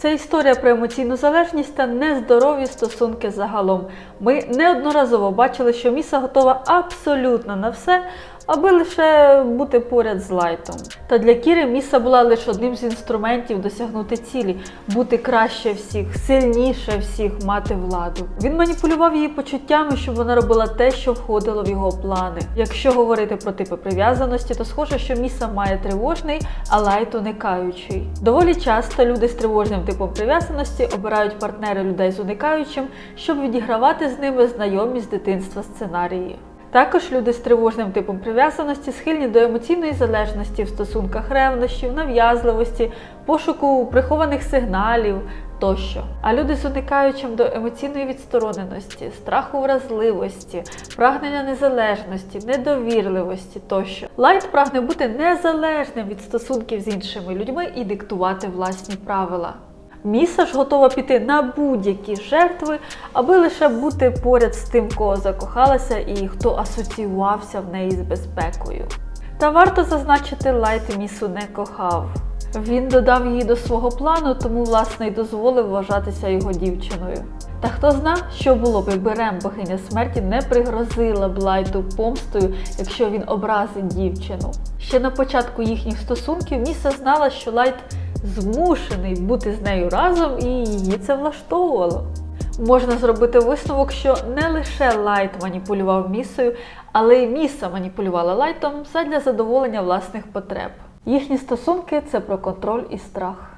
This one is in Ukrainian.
Це історія про емоційну залежність та нездорові стосунки загалом. Ми неодноразово бачили, що Міса готова абсолютно на все, аби лише бути поряд з лайтом. Та для Кіри Міса була лише одним з інструментів досягнути цілі, бути краще всіх, сильніше всіх, мати владу. Він маніпулював її почуттями, щоб вона робила те, що входило в його плани. Якщо говорити про типи прив'язаності, то схоже, що Міса має тривожний, а лайт уникаючий. Доволі часто люди з тривожним типом прив'язаності обирають партнери людей з уникаючим, щоб відігравати з ними знайомі з дитинства сценарії. Також люди з тривожним типом прив'язаності схильні до емоційної залежності в стосунках ревнощів, нав'язливості, пошуку прихованих сигналів тощо. А люди з уникаючим до емоційної відстороненості, страху вразливості, прагнення незалежності, недовірливості тощо. Лайт прагне бути незалежним від стосунків з іншими людьми і диктувати власні правила. Міса ж готова піти на будь-які жертви, аби лише бути поряд з тим, кого закохалася і хто асоціювався в неї з безпекою. Та варто зазначити, Лайт Місу не кохав. Він додав її до свого плану, тому власне й дозволив вважатися його дівчиною. Та хто зна, що було б, якби Рем, богиня смерті, не пригрозила б Лайту помстою, якщо він образить дівчину. Ще на початку їхніх стосунків Міса знала, що Лайт змушений бути з нею разом, і її це влаштовувало. Можна зробити висновок, що не лише Лайт маніпулював місою, але й міса маніпулювала лайтом задля задоволення власних потреб. Їхні стосунки це про контроль і страх.